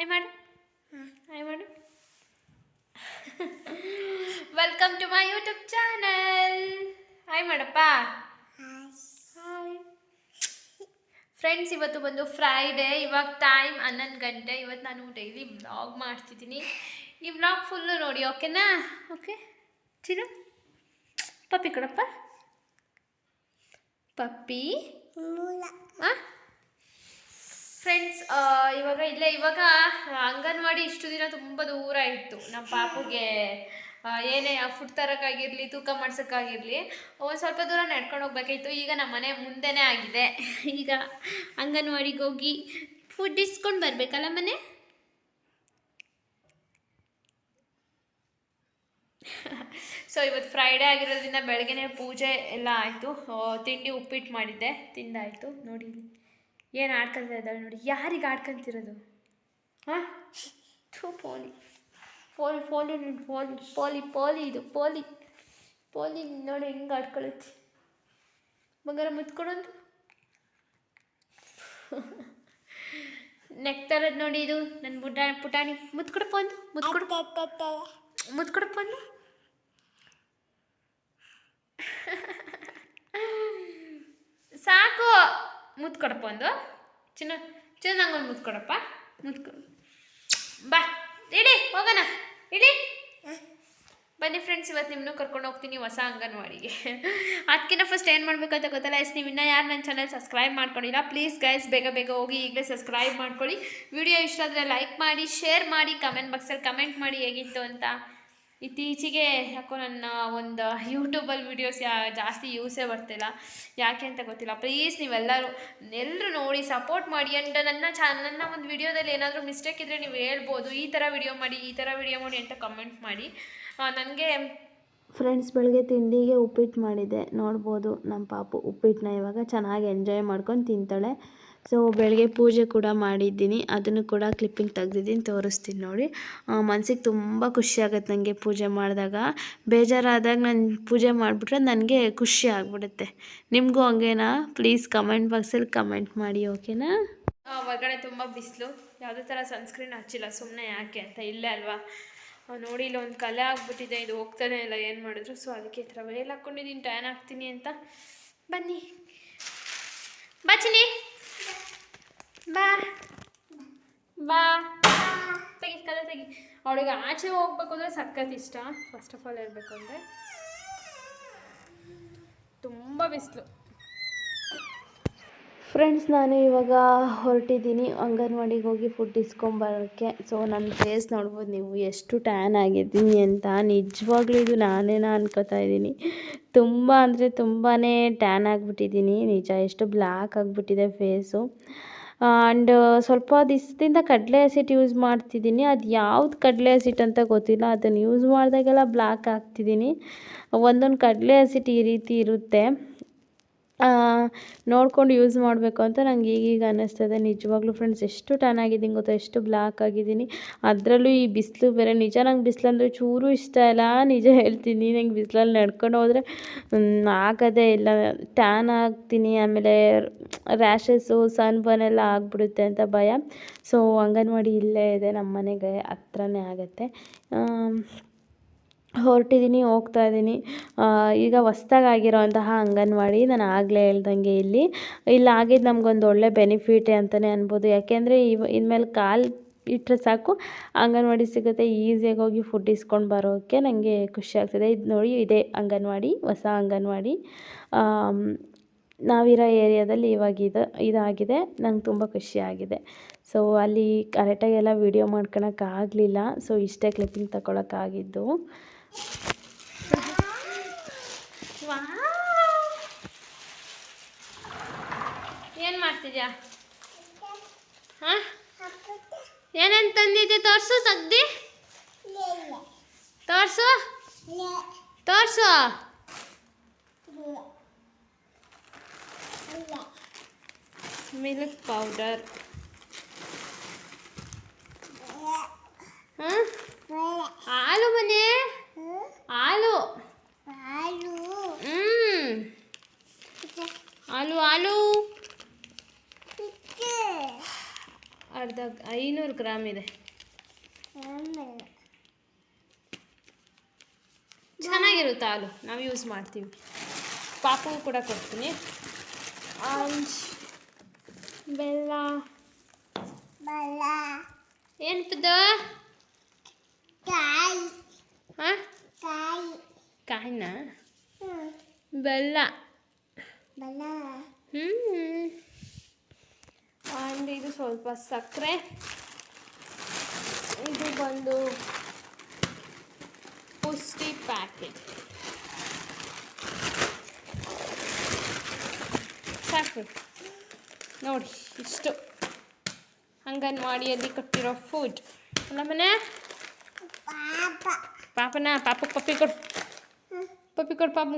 Hi ಮಾಡು hi ಮಾಡು welcome to my YouTube channel hi ಮಾಡಪ್ಪ ಹಾಯ್ ಫ್ರೆಂಡ್ಸ್ ಇವತ್ತು ಬಂದು ಫ್ರೈಡೇ ಇವಾಗ ಟೈಮ್ ಹನ್ನೊಂದು ಗಂಟೆ. ಇವತ್ತು ನಾನು ಡೈಲಿ ಬ್ಲಾಗ್ ಮಾಡ್ತಿದ್ದೀನಿ. ಈ ಬ್ಲಾಗ್ ಫುಲ್ಲು ನೋಡಿ ಓಕೆನಾ ಓಕೆ ಚಿರು? ಪಪ್ಪಿ ಕೊಡಪ್ಪ ಪಪ್ಪಿ? ಆ? ಫ್ರೆಂಡ್ಸ್ ಇವಾಗ ಇಲ್ಲೇ, ಇವಾಗ ಅಂಗನವಾಡಿ ಇಷ್ಟು ದಿನ ತುಂಬ ದೂರ ಇತ್ತು. ನಮ್ಮ ಪಾಪುಗೆ ಏನೇ ಫುಡ್ ತರೋಕ್ಕಾಗಿರಲಿ, ತೂಕ ಮಾಡ್ಸೋಕ್ಕಾಗಿರಲಿ, ಒಂದು ಸ್ವಲ್ಪ ದೂರ ನಡ್ಕೊಂಡು ಹೋಗ್ಬೇಕಾಗಿತ್ತು ಈಗ ನಮ್ಮ ಮನೆ ಮುಂದೆನೇ ಆಗಿದೆ. ಈಗ ಅಂಗನವಾಡಿಗೆ ಹೋಗಿ ಫುಡ್ ಇಸ್ಕೊಂಡು ಬರಬೇಕಲ್ಲ ಮನೆ? ಸೊ ಇವತ್ತು ಫ್ರೈಡೇ ಆಗಿರೋದ್ರಿಂದ ಬೆಳಗ್ಗೆನೇ ಪೂಜೆ ಎಲ್ಲ ಆಯಿತು. ತಿಂಡಿ ಉಪ್ಪಿಟ್ಟು ಮಾಡಿದ್ದೆ. ತಿಂದಾಯಿತು. ನೋಡಿ. ಏನು ಆಡ್ಕೊಂತ ಇದ್ದಾಳೆ ನೋಡಿ ಯಾರಿಗೆ ಆಡ್ಕೊಂತಿರೋದು? ಹಾಂ ಥೂ ಪೋಲಿ. ಪೋಲಿ ಪೋಲಿ ನೋಡಿ ಪೋಲಿ ಪೋಲಿ ಪೋಲಿ ಇದು ಪೋಲಿ. ಪೋಲಿ ನೋಡಿ ಹೆಂಗೆ ಆಡ್ಕೊಳುತ್ತೆ. ಮಗರ ಮುತ್ಕೊಡೋದು ನೆಕ್ತಾರದು ನೋಡಿ ಇದು ನನ್ನ ಬುಡ್ಡ ಪುಟಾಣಿ. ಮುತ್ಕೊಡಪ್ಪ ಒಂದು ಮುತ್ಕೊಡಪ್ಪ ಮುತ್ಕೊಡಪ್ಪ ಒಂದು ಸಾಕು ಮುತ್ಕೊಡಪ್ಪ ಒಂದು. ಚಿನ್ನ ಚಿನ್ನ ನಂಗೊಂದು ಮುತ್ಕೊಡಪ್ಪ. ಮುತ್ಕೊ. ಬಾ ಇಡಿ ಹೋಗೋಣ. ಇಡಿ. ಬನ್ನಿ ಫ್ರೆಂಡ್ಸ್ ಇವತ್ತು ನಿಮ್ಮನ್ನು ಕರ್ಕೊಂಡು ಹೋಗ್ತೀನಿ ಹೊಸ ಅಂಗನವಾಡಿಗೆ. ಅದಕ್ಕಿಂತ ಫಸ್ಟ್ ಏನು ಮಾಡಬೇಕಂತ ಗೊತ್ತಲ್ಲ ಎಸ್ ನೀವು ಇನ್ನೂ ಯಾರು ನನ್ನ ಚಾನಲ್ ಸಬ್ಸ್ಕ್ರೈಬ್ ಮಾಡ್ಕೊಂಡಿಲ್ಲ ಪ್ಲೀಸ್ ಗೈಸ್ ಬೇಗ ಬೇಗ ಹೋಗಿ ಈಗಲೇ ಸಬ್ಸ್ಕ್ರೈಬ್ ಮಾಡ್ಕೊಳ್ಳಿ. ವಿಡಿಯೋ ಇಷ್ಟ ಆದರೆ ಲೈಕ್ ಮಾಡಿ ಶೇರ್ ಮಾಡಿ ಕಮೆಂಟ್ ಬಾಕ್ಸಲ್ಲಿ ಕಮೆಂಟ್ ಮಾಡಿ ಹೇಗಿತ್ತು ಅಂತ. ಇತ್ತೀಚೆಗೆ ಯಾಕೋ ನನ್ನ ಒಂದು ಯೂಟ್ಯೂಬಲ್ಲಿ ವೀಡಿಯೋಸ್ ಯಾ ಜಾಸ್ತಿ ಯೂಸೇ ಬರ್ತಿಲ್ಲ. ಯಾಕೆ ಅಂತ ಗೊತ್ತಿಲ್ಲ. ಪ್ಲೀಸ್ ನೀವೆಲ್ಲರೂ ಎಲ್ಲರೂ ನೋಡಿ ಸಪೋರ್ಟ್ ಮಾಡಿ ಆ್ಯಂಡ್ ನನ್ನ ಚಾ ನನ್ನ ಒಂದು ವಿಡಿಯೋದಲ್ಲಿ ಏನಾದರೂ ಮಿಸ್ಟೇಕ್ ಇದ್ದರೆ ನೀವು ಹೇಳ್ಬೋದು. ಈ ಥರ ವಿಡಿಯೋ ಮಾಡಿ, ಈ ಥರ ವಿಡಿಯೋ ಮಾಡಿ ಅಂತ ಕಮೆಂಟ್ ಮಾಡಿ. ನನಗೆ ಫ್ರೆಂಡ್ಸ್ ಬೆಳಗ್ಗೆ ತಿಂಡಿಗೆ ಉಪ್ಪಿಟ್ಟು ಮಾಡಿದ್ದೆ. ನೋಡ್ಬೋದು ನಮ್ಮ ಪಾಪು ಉಪ್ಪಿಟ್ಟನ್ನ ಇವಾಗ ಚೆನ್ನಾಗಿ ಎಂಜಾಯ್ ಮಾಡ್ಕೊಂಡು ತಿಂತಾಳೆ. ಸೊ ಬೆಳಗ್ಗೆ ಪೂಜೆ ಕೂಡ ಮಾಡಿದ್ದೀನಿ. ಅದನ್ನು ಕೂಡ ಕ್ಲಿಪ್ಪಿಂಗ್ ತೆಗ್ದಿದ್ದೀನಿ, ತೋರಿಸ್ತೀನಿ ನೋಡಿ. ಮನಸ್ಸಿಗೆ ತುಂಬ ಖುಷಿ ಆಗುತ್ತೆ ನನಗೆ ಪೂಜೆ ಮಾಡಿದಾಗ. ಬೇಜಾರಾದಾಗ ನಾನು ಪೂಜೆ ಮಾಡಿಬಿಟ್ರೆ ನನಗೆ ಖುಷಿ ಆಗಿಬಿಡುತ್ತೆ. ನಿಮಗೂ ಹಂಗೇನಾ? ಪ್ಲೀಸ್ ಕಮೆಂಟ್ ಬಾಕ್ಸಲ್ಲಿ ಕಮೆಂಟ್ ಮಾಡಿ ಓಕೆನಾ ಹೊರಗಡೆ ತುಂಬ ಬಿಸಿಲು. ಯಾವುದೇ ಥರ ಸನ್ಸ್ಕ್ರೀನ್ ಹಚ್ಚಿಲ್ಲ. ಸುಮ್ಮನೆ ಯಾಕೆ ಅಂತ? ಇಲ್ಲೇ ಅಲ್ವಾ? ನೋಡಿ, ಇಲ್ಲ ಒಂದು ಕಲೆ ಆಗ್ಬಿಟ್ಟಿದೆ. ಇದು ಹೋಗ್ತಾನೆ ಇಲ್ಲ, ಏನು ಮಾಡಿದ್ರು. ಸೊ ಅದಕ್ಕೆ ಈ ಥರ. ವೇಲ್ ಹಾಕ್ಕೊಂಡಿದ್ದೀನಿ ಟ್ಯಾನ್ ಹಾಕ್ತೀನಿ ಅಂತ. ಬನ್ನಿ. ಬಾ ಚಿನಿ ಬಾ. ಬಾ. ತೆಗಿ, ಕಲೆ ತೆಗಿ. ಅವಳಿಗೆ ಆಚೆ ಹೋಗ್ಬೇಕು ಅಂದರೆ ಸಖತ್ ಇಷ್ಟ. ಫಸ್ಟ್ ಆಫ್ ಆಲ್ ಹೇಳ್ಬೇಕು ಅಂದರೆ ತುಂಬ ಬಿಸಿಲು. ಫ್ರೆಂಡ್ಸ್ ನಾನು ಇವಾಗ ಹೊರಟಿದ್ದೀನಿ. ಅಂಗನವಾಡಿಗೆ ಹೋಗಿ ಫುಡ್ ಇಸ್ಕೊಂಬರೋಕ್ಕೆ ಸೊ ನನ್ನ ಫೇಸ್ ನೋಡ್ಬೋದು ನೀವು ಎಷ್ಟು ಟ್ಯಾನ್ ಆಗಿದ್ದೀನಿ ಅಂತ. ನಿಜವಾಗ್ಲೂ ಇದು ನಾನೇನ ಅನ್ಕೋತಾ ಇದ್ದೀನಿ. ತುಂಬ ಅಂದರೆ ತುಂಬಾ ಟ್ಯಾನ್ ಆಗಿಬಿಟ್ಟಿದ್ದೀನಿ. ನಿಜ, ಎಷ್ಟು ಬ್ಲ್ಯಾಕ್ ಆಗಿಬಿಟ್ಟಿದೆ ಫೇಸು ಆ್ಯಂಡ್ ಸ್ವಲ್ಪ ದಿವಸದಿಂದ ಕಡಲೆ ಹಸಿಟ್ಟು ಯೂಸ್ ಮಾಡ್ತಿದ್ದೀನಿ. ಅದು ಯಾವ್ದು ಕಡಲೆ ಹಸಿಟ್ಟು ಅಂತ ಗೊತ್ತಿಲ್ಲ. ಅದನ್ನು ಯೂಸ್ ಮಾಡಿದಾಗೆಲ್ಲ ಬ್ಲ್ಯಾಕ್ ಆಗ್ತಿದ್ದೀನಿ. ಒಂದೊಂದು ಕಡಲೆ ಹಸಿಟ್ಟು ಈ ರೀತಿ ಇರುತ್ತೆ. ನೋಡ್ಕೊಂಡು ಯೂಸ್ ಮಾಡಬೇಕು ಅಂತ ನಂಗೆ ಈಗೀಗ ಅನ್ನಿಸ್ತದೆ. ನಿಜವಾಗ್ಲೂ ಫ್ರೆಂಡ್ಸ್ ಎಷ್ಟು ಟ್ಯಾನ್ ಆಗಿದ್ದೀನಿ ಗೊತ್ತಾ? ಎಷ್ಟು ಬ್ಲ್ಯಾಕ್ ಆಗಿದ್ದೀನಿ. ಅದರಲ್ಲೂ ಈ ಬಿಸಿಲು ಬೇರೆ. ನಿಜ ನಂಗೆ ಬಿಸಿಲಂದ್ರೆ ಚೂರು ಇಷ್ಟ ಇಲ್ಲ. ನಿಜ ಹೇಳ್ತೀನಿ. ನಂಗೆ ಬಿಸಿಲಲ್ಲಿ ನಡ್ಕೊಂಡು ಹೋದರೆ ಆಗೋದೇ ಇಲ್ಲ. ಟ್ಯಾನ್ ಆಗ್ತೀನಿ. ಆಮೇಲೆ ರ್ಯಾಷಸ್ಸು ಸನ್ ಬರ್ನ್ ಎಲ್ಲ ಆಗಿಬಿಡುತ್ತೆ ಅಂತ ಭಯ. ಸೊ ಅಂಗನವಾಡಿ ಇಲ್ಲೇ ಇದೆ. ನಮ್ಮ ಮನೆಗೆ ಹತ್ರನೇ ಆಗುತ್ತೆ. ಹೊರಟಿದ್ದೀನಿ, ಹೋಗ್ತಾ ಇದ್ದೀನಿ. ಈಗ ಹೊಸ್ದಾಗಿ ಆಗಿರೋಂತಹ ಅಂಗನವಾಡಿ, ನಾನು ಆಗಲೇ ಹೇಳ್ದಂಗೆ ಇಲ್ಲಿ. ಇಲ್ಲಿ ಆಗಿದ್ದು ನಮಗೊಂದು ಒಳ್ಳೆ ಬೆನಿಫಿಟೇ ಅಂತಲೇ ಅನ್ಬೋದು. ಯಾಕೆಂದರೆ ಇವ, ಇನ್ಮೇಲೆ ಕಾಲು ಇಟ್ಟರೆ ಸಾಕು, ಅಂಗನವಾಡಿ ಸಿಗುತ್ತೆ, ಈಸಿಯಾಗಿ ಹೋಗಿ ಫುಡ್ ಇಸ್ಕೊಂಡು ಬರೋಕ್ಕೆ ನನಗೆ ಖುಷಿ ಆಗ್ತಿದೆ. ಇದು ನೋಡಿ, ಇದೇ ಅಂಗನವಾಡಿ, ಹೊಸ ಅಂಗನವಾಡಿ. ನಾವಿರೋ ಏರಿಯಾದಲ್ಲಿ ಇವಾಗ ಇದು, ಇದಾಗಿದೆ. ನಂಗೆ ತುಂಬ ಖುಷಿಯಾಗಿದೆ ಸೊ, ಅಲ್ಲಿ ಕರೆಕ್ಟಾಗೆಲ್ಲ ವೀಡಿಯೋ ಮಾಡ್ಕೊಳಕ್ಕಾಗಲಿಲ್ಲ. ಸೊ, ಇಷ್ಟೇ ಕ್ಲಿಪ್ಪಿಂಗ್ ತಗೊಳಕ್ಕಾಗಿದ್ದು ಏನು ಮಾಡ್ತಿದ್ಯಾ? ಹಾಂ? ಏನೇನು ತಂದಿದ್ದೆ ತೋರಿಸು ತೆಗ್ದಿ ತೋರಿಸು? ತೋರಿಸು? Milk powder. ಹಾಂ? ಹಾಲು ಮನೆ? ಹಾಲು. ಹ್ಮ್. ಹಾಲು ಹಾಲು. ಅರ್ಧ ಐನೂರು ಗ್ರಾಮ್ ಇದೆ. ಚೆನ್ನಾಗಿರುತ್ತೆ ಹಾಲು. ನಾವು ಯೂಸ್ ಮಾಡ್ತೀವಿ. ಪಾಪು ಕೂಡ ಕೊಡ್ತೀನಿ. ಆಂಜ್ ಬೆಲ್ಲ. ಏನು ಹಾಂ ಕಾಯಿನ? ಬೆಲ್ಲ. ಹ್ಞೂ ಆ್ಯಂಡ್ ಇದು ಸ್ವಲ್ಪ ಸಕ್ಕರೆ. ಇದು ಬಂದು ಪುಷ್ಟಿ ಪ್ಯಾಕೆಟ್. ಸಾಕು. ನೋಡಿ ಇಷ್ಟು. ಅಂಗನವಾಡಿಯಲ್ಲಿ ಕೊಟ್ಟಿರೋ ಫುಡ್ ಅಲ್ಲ ಮನೆ? ಪಾಪನ ಪಾಪ ಪಪ್ಪಿ ಕೊಡು. ಪಪ್ಪಿ ಕೊಡು ಪಾಪ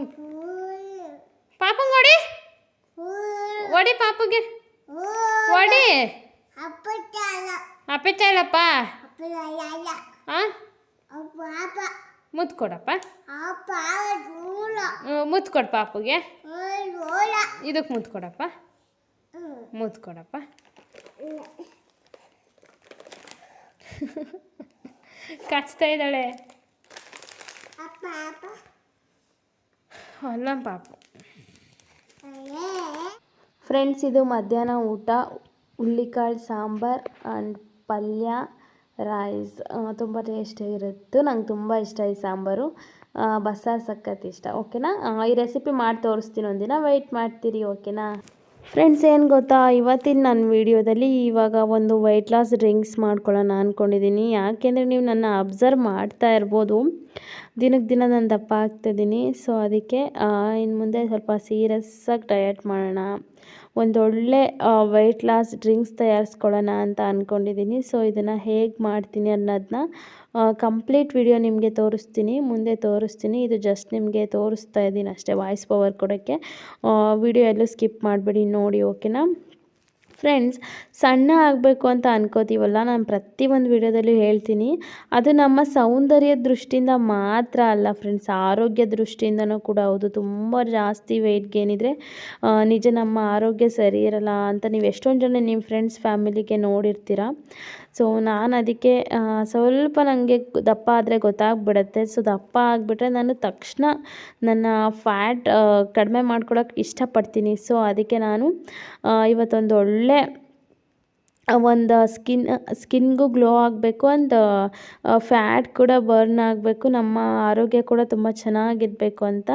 ಪಾಪಂಗೆ ಹೊಡಿ. ಹೊಡಿ ಪಾಪುಗೆ. ಹೊಡಿ. ಅಪ್ಪಚ್ಚಲ್ಲಪ್ಪ ಹಾಂ ಮುತ್ತು ಕೊಡಪ್ಪ. ಮುತ್ತು ಕೊಡು ಪಾಪುಗೆ. ಇದಕ್ಕೆ ಮುತ್ತು ಕೊಡಪ್ಪ. ಮುತ್ತು ಕೊಡಪ್ಪ. ಕಚ್ತಾ ಇದ್ದಾಳೆ. ಅಲ್ಲ ಪಾಪ. ಫ್ರೆಂಡ್ಸ್ ಇದು ಮಧ್ಯಾಹ್ನ ಊಟ. ಹುಳ್ಳಿಕಾಳು ಸಾಂಬಾರ್ ಆ್ಯಂಡ್ ಪಲ್ಯ ರೈಸ್. ತುಂಬ ಟೇಸ್ಟಿಯಾಗಿರುತ್ತೆ ನಂಗೆ ತುಂಬ ಇಷ್ಟ ಈ ಸಾಂಬಾರು. ಬಸ್ಸಾರು ಸಖತ್ ಇಷ್ಟ. ಓಕೆನಾ? ಈ ರೆಸಿಪಿ ಮಾಡಿ ತೋರಿಸ್ತೀನಿ ಒಂದಿನ. ವೆಯ್ಟ್ ಮಾಡ್ತೀರಿ ಓಕೆನಾ? ಫ್ರೆಂಡ್ಸ್ ಏನು ಗೊತ್ತಾ? ಇವತ್ತಿನ ನನ್ನ ವೀಡಿಯೋದಲ್ಲಿ ಇವಾಗ ಒಂದು ವೈಟ್ ಲಾಸ್ ಡ್ರಿಂಕ್ಸ್ ಮಾಡ್ಕೊಳ್ಳೋಣ ಅಂದ್ಕೊಂಡಿದ್ದೀನಿ ಯಾಕೆಂದರೆ ನೀವು ನನ್ನ ಅಬ್ಸರ್ವ್ ಮಾಡ್ತಾ ಇರ್ಬೋದು. ದಿನಕ್ಕೆ ದಿನ ನಾನು ದಪ್ಪ ಆಗ್ತಿದ್ದೀನಿ ಸೊ ಅದಕ್ಕೆ ಇನ್ನು ಮುಂದೆ ಸ್ವಲ್ಪ ಸೀರಿಯಸ್ಸಾಗಿ ಡಯಟ್ ಮಾಡೋಣ. ಒಂದೊಳ್ಳೆ ವೈಟ್ ಲಾಸ್ ಡ್ರಿಂಕ್ಸ್ ತಯಾರಿಸ್ಕೊಳ್ಳೋಣ ಅಂತ ಅಂದ್ಕೊಂಡಿದ್ದೀನಿ ಸೊ ಇದನ್ನು ಹೇಗೆ ಮಾಡ್ತೀನಿ ಅನ್ನೋದನ್ನ ಕಂಪ್ಲೀಟ್ ವಿಡಿಯೋ ನಿಮಗೆ ತೋರಿಸ್ತೀನಿ, ಮುಂದೆ ತೋರಿಸ್ತೀನಿ, ಇದು ಜಸ್ಟ್ ನಿಮಗೆ ತೋರಿಸ್ತಾ ಇದ್ದೀನಿ ಅಷ್ಟೇ ವಾಯ್ಸ್ ಪವರ್ ಕೊಡೋಕ್ಕೆ. ವಿಡಿಯೋ ಎಲ್ಲೂ ಸ್ಕಿಪ್ ಮಾಡಬೇಡಿ, ನೋಡಿ ಓಕೆನಾ ಫ್ರೆಂಡ್ಸ್ ಸಣ್ಣ ಆಗಬೇಕು ಅಂತ ಅನ್ಕೋತೀವಲ್ಲ, ನಾನು ಪ್ರತಿಯೊಂದು ವಿಡಿಯೋದಲ್ಲೂ ಹೇಳ್ತೀನಿ, ಅದು ನಮ್ಮ ಸೌಂದರ್ಯ ದೃಷ್ಟಿಯಿಂದ ಮಾತ್ರ ಅಲ್ಲ ಫ್ರೆಂಡ್ಸ್ ಆರೋಗ್ಯ ದೃಷ್ಟಿಯಿಂದನೂ ಕೂಡ ಹೌದು, ತುಂಬ ಜಾಸ್ತಿ ವೆಯ್ಟ್ ಗೇನ್ ಇದ್ದರೆ ನಿಜ ನಮ್ಮ ಆರೋಗ್ಯ ಸರಿ ಇರಲ್ಲ ಅಂತ ನೀವು ಎಷ್ಟೊಂದು ಜನ ನಿಮ್ಮ ಫ್ರೆಂಡ್ಸ್ ಫ್ಯಾಮಿಲಿಗೆ ನೋಡಿರ್ತೀರ? ಸೊ ನಾನು ಅದಕ್ಕೆ ಸ್ವಲ್ಪ ನನಗೆ ದಪ್ಪ ಆದರೆ ಗೊತ್ತಾಗ್ಬಿಡುತ್ತೆ. ಸೊ ದಪ್ಪ ಆಗಿಬಿಟ್ರೆ ನಾನು ತಕ್ಷಣ ನನ್ನ ಫ್ಯಾಟ್ ಕಡಿಮೆ ಮಾಡ್ಕೊಳಕ್ಕೆ ಇಷ್ಟಪಡ್ತೀನಿ. ಸೊ ಅದಕ್ಕೆ ನಾನು ಇವತ್ತೊಂದು ಒಳ್ಳೆ ಒಂದು ಸ್ಕಿನ್ ಸ್ಕಿನ್ಗೂ ಗ್ಲೋ ಆಗಬೇಕು ಆ್ಯಂಡ್ ಫ್ಯಾಟ್ ಕೂಡ ಬರ್ನ್ ಆಗಬೇಕು. ನಮ್ಮ ಆರೋಗ್ಯ ಕೂಡ ತುಂಬ ಚೆನ್ನಾಗಿರಬೇಕು ಅಂತ.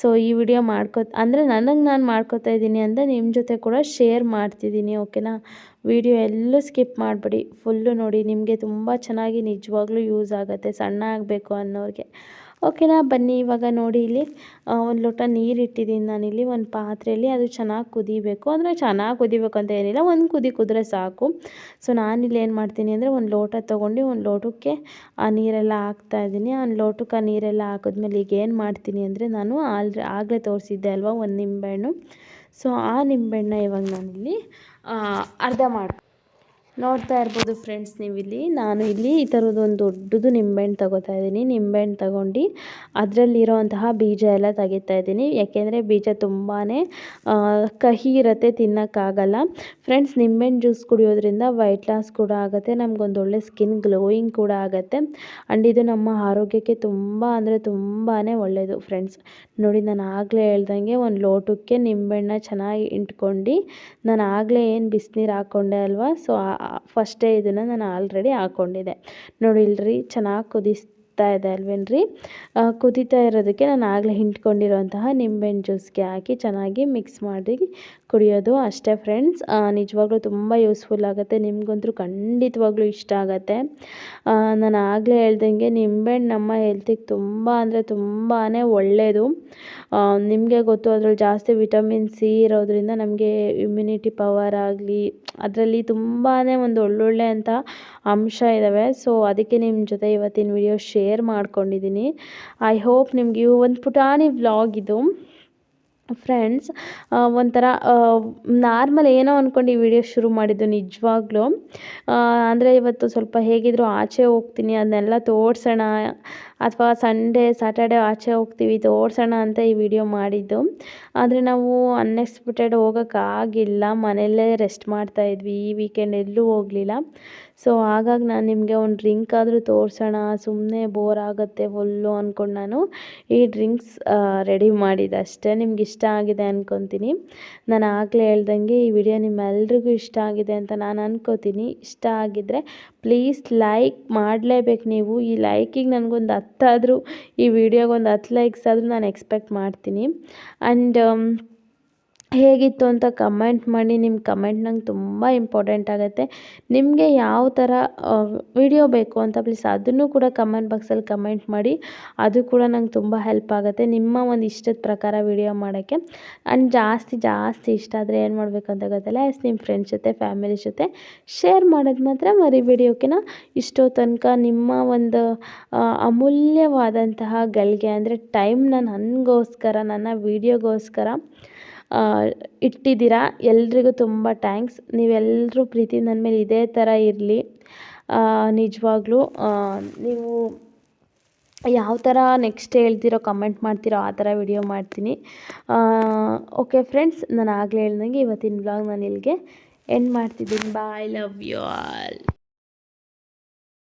ಸೊ ಈ ವಿಡಿಯೋ ಮಾಡ್ಕೋ ಅಂದರೆ ನನಗೆ ನಾನು ಮಾಡ್ಕೋತಾ ಇದ್ದೀನಿ ಅಂತ ನಿಮ್ಮ ಜೊತೆ ಕೂಡ ಶೇರ್ ಮಾಡ್ತಿದ್ದೀನಿ ಓಕೆನಾ ವಿಡಿಯೋ ಎಲ್ಲೂ ಸ್ಕಿಪ್ ಮಾಡಬೇಡಿ. ಫುಲ್ಲು ನೋಡಿ ನಿಮಗೆ ತುಂಬ ಚೆನ್ನಾಗಿ ನಿಜವಾಗ್ಲೂ ಯೂಸ್ ಆಗುತ್ತೆ, ಸಣ್ಣ ಆಗಬೇಕು ಅನ್ನೋರಿಗೆ. ಓಕೆನಾ ಬನ್ನಿ ಇವಾಗ ನೋಡಿ ಇಲ್ಲಿ. ಒಂದು ಲೋಟ ನೀರು ಇಟ್ಟಿದ್ದೀನಿ ನಾನಿಲ್ಲಿ ಒಂದು ಪಾತ್ರೆಯಲ್ಲಿ. ಅದು ಚೆನ್ನಾಗಿ ಕುದಿಬೇಕು. ಅಂದರೆ ಚೆನ್ನಾಗಿ ಕುದಿಬೇಕು ಅಂತ ಏನಿಲ್ಲ. ಒಂದು ಕುದಿ ಕುದ್ರೆ ಸಾಕು. ಸೊ ನಾನಿಲ್ಲಿ ಏನು ಮಾಡ್ತೀನಿ ಅಂದರೆ ಒಂದು ಲೋಟ ತೊಗೊಂಡು ಒಂದು ಲೋಟಕ್ಕೆ ಆ ನೀರೆಲ್ಲ ಹಾಕ್ತಾ ಇದ್ದೀನಿ. ಆ ಲೋಟಕ್ಕೆ ಆ ನೀರೆಲ್ಲ ಹಾಕಿದ್ಮೇಲೆ ಈಗ ಏನು ಮಾಡ್ತೀನಿ ಅಂದರೆ ನಾನು ಆಲ್ರೆ ಆಗಲೇ ತೋರಿಸಿದ್ದೆ ಅಲ್ವಾ ಒಂದು ನಿಂಬೆಹಣ್ಣು. ಸೊ ಆ ನಿಂಬೆಹಣ್ಣ ಇವಾಗ ನಾನಿಲ್ಲಿ ಅರ್ಧ ಮಾಡಿ ನೋಡ್ತಾ ಇರ್ಬೋದು ಫ್ರೆಂಡ್ಸ್ ನೀವಿಲ್ಲಿ. ನಾನು ಇಲ್ಲಿ ಈ ಥರದೊಂದು ದೊಡ್ಡದು ನಿಂಬೆಹಣ್ಣು ತಗೋತಾ ಇದ್ದೀನಿ. ನಿಂಬೆಹಣ್ಣು ತಗೊಂಡು ಅದರಲ್ಲಿರೋಂತಹ ಬೀಜ ಎಲ್ಲ ತೆಗಿತಾ ಇದ್ದೀನಿ. ಯಾಕೆಂದರೆ ಬೀಜ ತುಂಬಾ ಕಹಿ ಇರುತ್ತೆ, ತಿನ್ನೋಕ್ಕಾಗಲ್ಲ. ಫ್ರೆಂಡ್ಸ್, ನಿಂಬೆಹಣ್ಣು ಜ್ಯೂಸ್ ಕುಡಿಯೋದ್ರಿಂದ ವೈಟ್ ಲಾಸ್ ಕೂಡ ಆಗುತ್ತೆ. ನಮಗೊಂದು ಒಳ್ಳೆ ಸ್ಕಿನ್ ಗ್ಲೋಯಿಂಗ್ ಕೂಡ ಆಗುತ್ತೆ. ಆ್ಯಂಡ್ ಇದು ನಮ್ಮ ಆರೋಗ್ಯಕ್ಕೆ ತುಂಬ ಅಂದರೆ ತುಂಬಾ ಒಳ್ಳೆಯದು ಫ್ರೆಂಡ್ಸ್. ನೋಡಿ, ನಾನು ಆಗಲೇ ಹೇಳ್ದಂಗೆ ಒಂದು ಲೋಟಕ್ಕೆ ನಿಂಬೆಹಣ್ಣ ಚೆನ್ನಾಗಿ ಇಟ್ಕೊಂಡು ನಾನು ಆಗಲೇ ಏನು ಬಿಸಿನೀರು ಹಾಕ್ಕೊಂಡೆ ಅಲ್ವಾ? ಸೊ ಫಸ್ಟೇ ಇದನ್ನು ನಾನು ಆಲ್ರೆಡಿ ಹಾಕ್ಕೊಂಡಿದ್ದೆ ನೋಡಿ ಇಲ್ರಿ, ಚೆನ್ನಾಗಿ ಕುದಿಸ್ತಾ ಇದೆ ಅಲ್ವೇನ್ರಿ? ಕುದೀತಾ ಇರೋದಕ್ಕೆ ನಾನು ಆಗಲೇ ಹಿಂಡ್ಕೊಂಡಿರೋಂತಹ ನಿಂಬೆಹಣ್ಣು ಜ್ಯೂಸ್ಗೆ ಹಾಕಿ ಚೆನ್ನಾಗಿ ಮಿಕ್ಸ್ ಮಾಡಿ ಕುಡಿಯೋದು ಅಷ್ಟೇ ಫ್ರೆಂಡ್ಸ್ ನಿಜವಾಗ್ಲೂ ತುಂಬ ಯೂಸ್ಫುಲ್ ಆಗುತ್ತೆ, ನಿಮಗಂತೂ ಖಂಡಿತವಾಗ್ಲೂ ಇಷ್ಟ ಆಗುತ್ತೆ. ನಾನು ಆಗಲೇ ಹೇಳ್ದಂಗೆ ನಿಂಬೆಹಣ್ಣು ನಮ್ಮ ಹೆಲ್ತಿಗೆ ತುಂಬ ಅಂದರೆ ತುಂಬಾ ಒಳ್ಳೆಯದು ನಿಮಗೆ ಗೊತ್ತು ಅದ್ರಲ್ಲಿ ಜಾಸ್ತಿ ವಿಟಮಿನ್ ಸಿ ಇರೋದ್ರಿಂದ ನಮಗೆ ಇಮ್ಯುನಿಟಿ ಪವರ್ ಆಗಲಿ ಅದರಲ್ಲಿ ತುಂಬಾ ಒಂದು ಒಳ್ಳೊಳ್ಳೆ ಅಂತ ಅಂಶ ಇದ್ದಾವೆ ಸೊ ಅದಕ್ಕೆ ನಿಮ್ಮ ಜೊತೆ ಇವತ್ತಿನ ವಿಡಿಯೋ ಶೇರ್ ಮಾಡ್ಕೊಂಡಿದ್ದೀನಿ ಐ ಹೋಪ್ ನಿಮಗೆ ಒಂದು ಪುಟಾಣಿ ವ್ಲಾಗ್ ಇದು. ಫ್ರೆಂಡ್ಸ್ ಒಂಥರ ನಾರ್ಮಲ್ ಏನೋ ಅಂದ್ಕೊಂಡು ಈ ವಿಡಿಯೋ ಶುರು ಮಾಡಿದ್ದು ನಿಜವಾಗ್ಲೂ. ಅಂದರೆ ಇವತ್ತು ಸ್ವಲ್ಪ ಹೇಗಿದ್ರು ಆಚೆ ಹೋಗ್ತೀನಿ, ಅದನ್ನೆಲ್ಲ ತೋರಿಸೋಣ ಅಥವಾ ಸಂಡೇ ಸಾಟರ್ಡೆ ಆಚೆ ಹೋಗ್ತೀವಿ, ತೋರಿಸೋಣ ಅಂತ ಈ ವಿಡಿಯೋ ಮಾಡಿದ್ದು. ಆದರೆ ನಾವು ಅನ್ಎಕ್ಸ್ಪೆಕ್ಟೆಡ್ ಹೋಗೋಕ್ಕಾಗಿಲ್ಲ ಮನೆಯಲ್ಲೇ ರೆಸ್ಟ್ ಮಾಡ್ತಾ ಇದ್ವಿ. ಈ ವೀಕೆಂಡ್ ಎಲ್ಲೂ ಹೋಗಲಿಲ್ಲ. ಸೊ ಹಾಗಾಗಿ ನಾನು ನಿಮಗೆ ಒಂದು ಡ್ರಿಂಕ್ ಆದರೂ ತೋರಿಸೋಣ. ಸುಮ್ಮನೆ ಬೋರ್ ಆಗುತ್ತೆ ಫುಲ್ಲು ಅಂದ್ಕೊಂಡು ನಾನು ಈ ಡ್ರಿಂಕ್ಸ್ ರೆಡಿ ಮಾಡಿದ್ದೆ. ಅಷ್ಟೇ ನಿಮ್ಗೆ ಇಷ್ಟ ಆಗಿದೆ ಅಂದ್ಕೊತೀನಿ ನಾನು ಆಗಲೇ ಹೇಳ್ದಂಗೆ ಈ ವಿಡಿಯೋ ನಿಮ್ಮೆಲ್ರಿಗೂ ಇಷ್ಟ ಆಗಿದೆ ಅಂತ ನಾನು ಅನ್ಕೋತೀನಿ. ಇಷ್ಟ ಆಗಿದ್ದರೆ ಪ್ಲೀಸ್ ಲೈಕ್ ಮಾಡಲೇಬೇಕು ನೀವು. ಈ ಲೈಕಿಗೆ ನನಗೊಂದು ಹತ್ತಾದರೂ ಈ ವಿಡಿಯೋಗೆ ಒಂದು ಹತ್ತು ಲೈಕ್ಸ್ ಆದರೂ ನಾನು ಎಕ್ಸ್ಪೆಕ್ಟ್ ಮಾಡ್ತೀನಿ. ಆ್ಯಂಡ್ ಹೇಗಿತ್ತು ಅಂತ ಕಮೆಂಟ್ ಮಾಡಿ, ನಿಮ್ಮ ಕಮೆಂಟ್ ನಂಗೆ ತುಂಬ ಇಂಪಾರ್ಟೆಂಟ್ ಆಗುತ್ತೆ. ನಿಮಗೆ ಯಾವ ಥರ ವಿಡಿಯೋ ಬೇಕು ಅಂತ ಪ್ಲೀಸ್ ಅದನ್ನು ಕೂಡ ಕಮೆಂಟ್ ಬಾಕ್ಸಲ್ಲಿ ಕಮೆಂಟ್ ಮಾಡಿ. ಅದು ಕೂಡ ನಂಗೆ ತುಂಬ ಹೆಲ್ಪ್ ಆಗುತ್ತೆ ನಿಮ್ಮ ಒಂದು ಇಷ್ಟದ ಪ್ರಕಾರ ವಿಡಿಯೋ ಮಾಡೋಕ್ಕೆ. ಆ್ಯಂಡ್ ಜಾಸ್ತಿ ಜಾಸ್ತಿ ಇಷ್ಟ ಆದರೆ ಏನು ಮಾಡಬೇಕು ಅಂತ ಗೊತ್ತಲ್ಲ, ಎಸ್ ನಿಮ್ಮ ಫ್ರೆಂಡ್ಸ್ ಜೊತೆ, ಫ್ಯಾಮಿಲಿ ಜೊತೆ ಶೇರ್ ಮಾಡೋದು ಮಾತ್ರ ಮರಿ ಓಕೆನಾ ಇಷ್ಟೋ ತನಕ ನಿಮ್ಮ ಒಂದು ಅಮೂಲ್ಯವಾದಂತಹ ಗಳಿಗೆ ಅಂದರೆ ಟೈಮ್ನ ನನಗೋಸ್ಕರ, ನನ್ನ ವೀಡಿಯೋಗೋಸ್ಕರ ಇಟ್ಟಿದ್ದೀರಾ? ಎಲ್ರಿಗೂ ತುಂಬ ಟ್ಯಾಂಕ್ಸ್ ನೀವೆಲ್ಲರೂ ಪ್ರೀತಿ ನನ್ನ ಮೇಲೆ ಇದೇ ಥರ ಇರಲಿ. ನಿಜವಾಗ್ಲೂ ನೀವು ಯಾವ ಥರ ನೆಕ್ಸ್ಟ್ ಹೇಳ್ತಿರೋ ಕಮೆಂಟ್ ಮಾಡ್ತಿರೋ, ಆ ಥರ ವಿಡಿಯೋ ಮಾಡ್ತೀನಿ. ಓಕೆ ಫ್ರೆಂಡ್ಸ್ ನಾನು ಆಗಲೇ ಹೇಳ್ದಂಗೆ ಇವತ್ತಿನ ಬ್ಲಾಗ್ ನಾನು ಇಲ್ಲಿಗೆ ಎಂಡ್ ಮಾಡ್ತಿದ್ದೀನಿ. Bye love you all